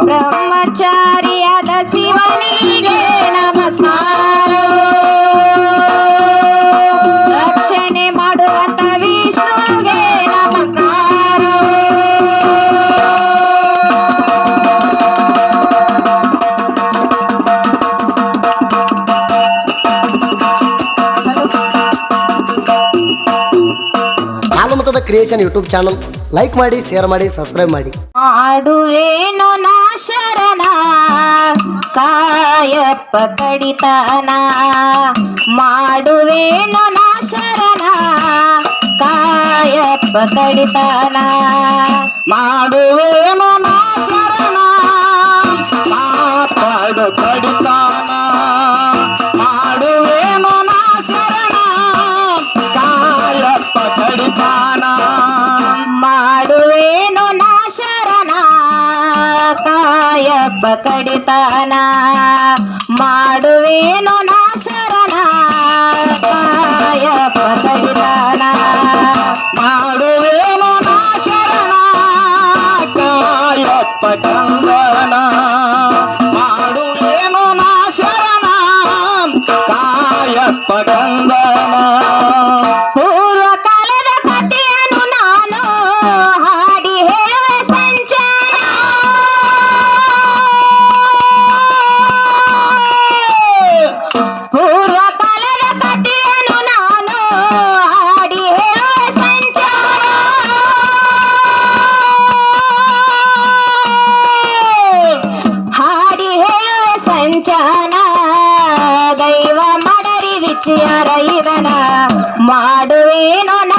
ಬ್ರಹ್ಮಚಾರಿಯಾದ ಶಿವನಿಗೆ ನಮಸ್ಕಾರ ರಕ್ಷಣೆ ಮಾಡುವಂತ ಕ್ರಿಯೇಷನ್ ಯೂಟ್ಯೂಬ್ ಚಾನಲ್ ಲೈಕ್ ಮಾಡಿ ಶೇರ್ ಮಾಡಿ ಸಬ್ಸ್ಕ್ರೈಬ್ ಮಾಡಿ ಆಡುವೇನು ನಾ ಕಾಯಪ್ಪ ಬಡಿತನ? ಮಾಡುವೇನು ನಾ ಶರಣ? ಕಾಯಪ್ಪ ಕಡಿತನ ಮಾಡುವೇನು ಯಪ್ಪ ಕಡಿತಾನ ಮಾಡುವೇನು ನಾ ಶರಣ? ಯಪ್ಪ ಕಡಿತಾನ ಸಾಕ್ಷಿಯರ ಇದನ ಮಾಡುವೇನೋ ನಾ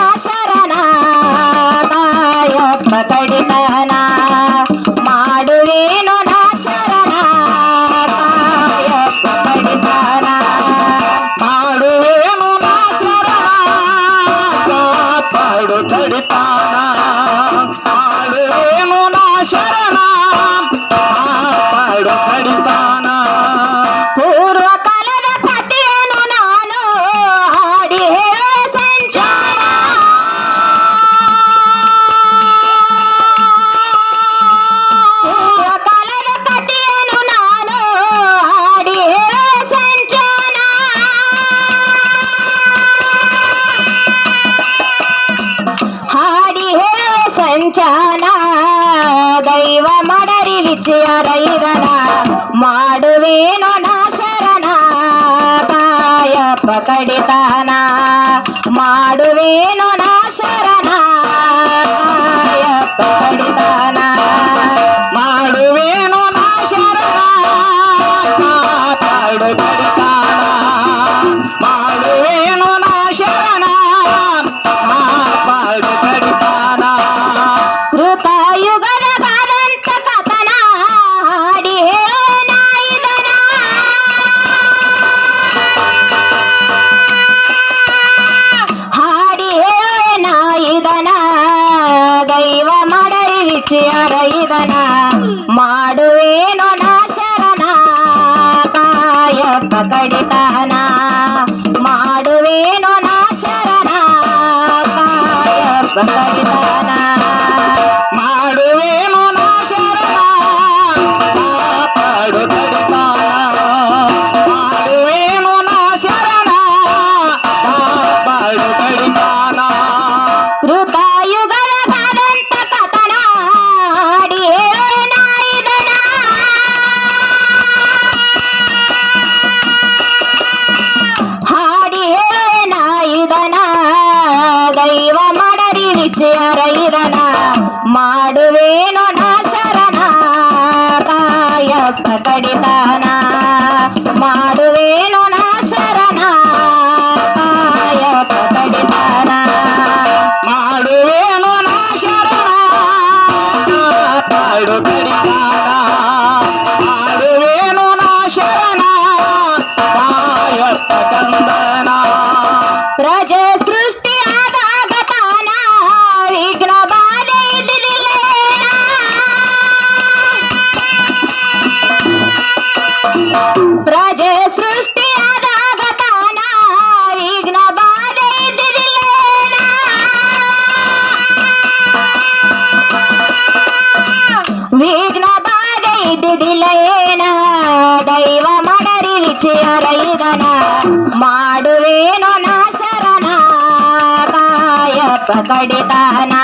ವಿಜಯ ರೈದನ ಮಾಡುವೇನು ನಾ ಶರಣ ತಾಯಪ್ಪ ಕಡಿತನ. ಮಾಡುವೇನು ನಾ ಶರಣ ವಿಚಾರ ಇದನ. ಮಾಡುವೇನೋ ನಾ ಶರಣ ಕಾಯಪ್ಪ ಕಡಿತಾನ. ಈ ಚಿ ಇದನಾ ಮಾಡುವೇನೋ ನಾ ಕೊಯ್ಡೆತಾನಾ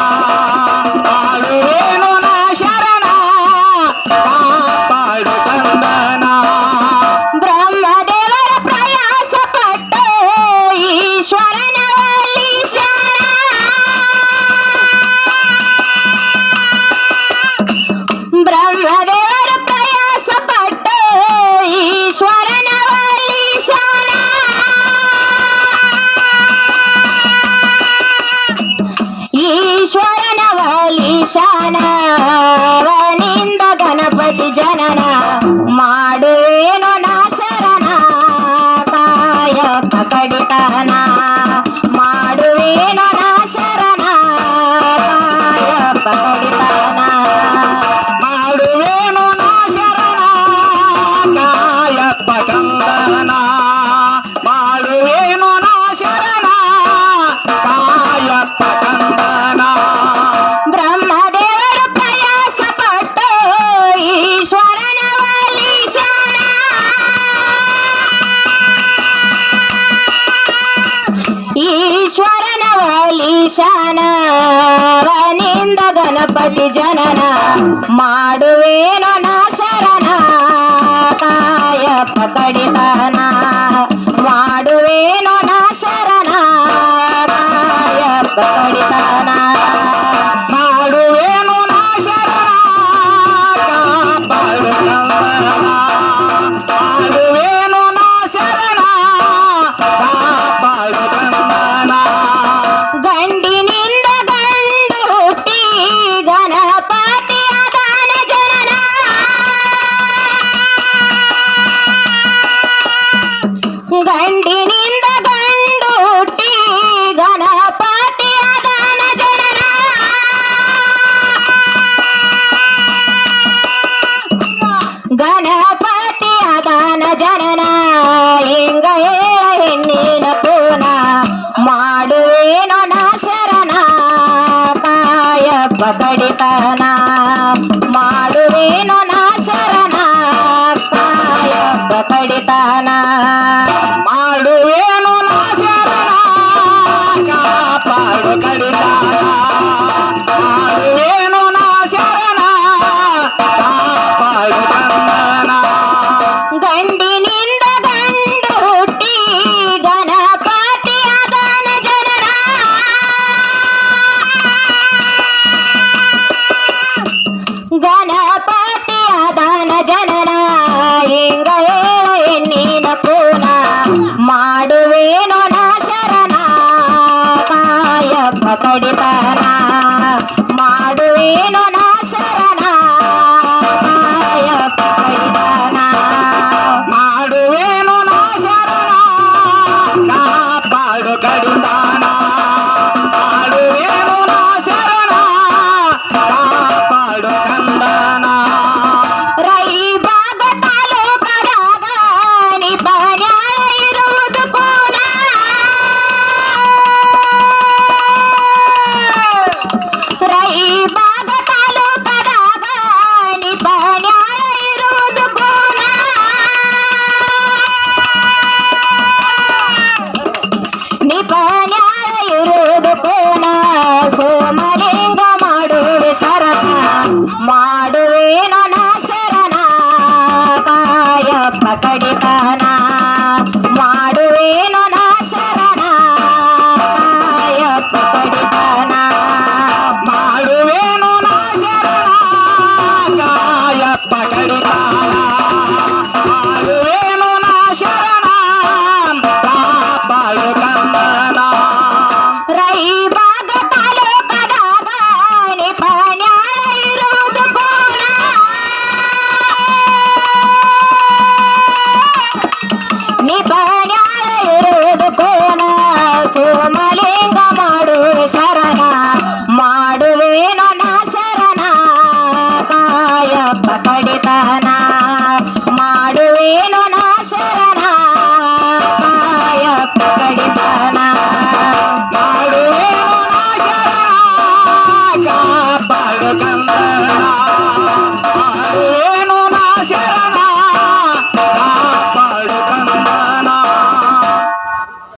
ah, ಶಾನ ನಿಂದ ಗಣಪತಿ ಜನನ ಮಾಡುವೇನ ಶರಣ ತಾಯ ಪಕಡಿತನ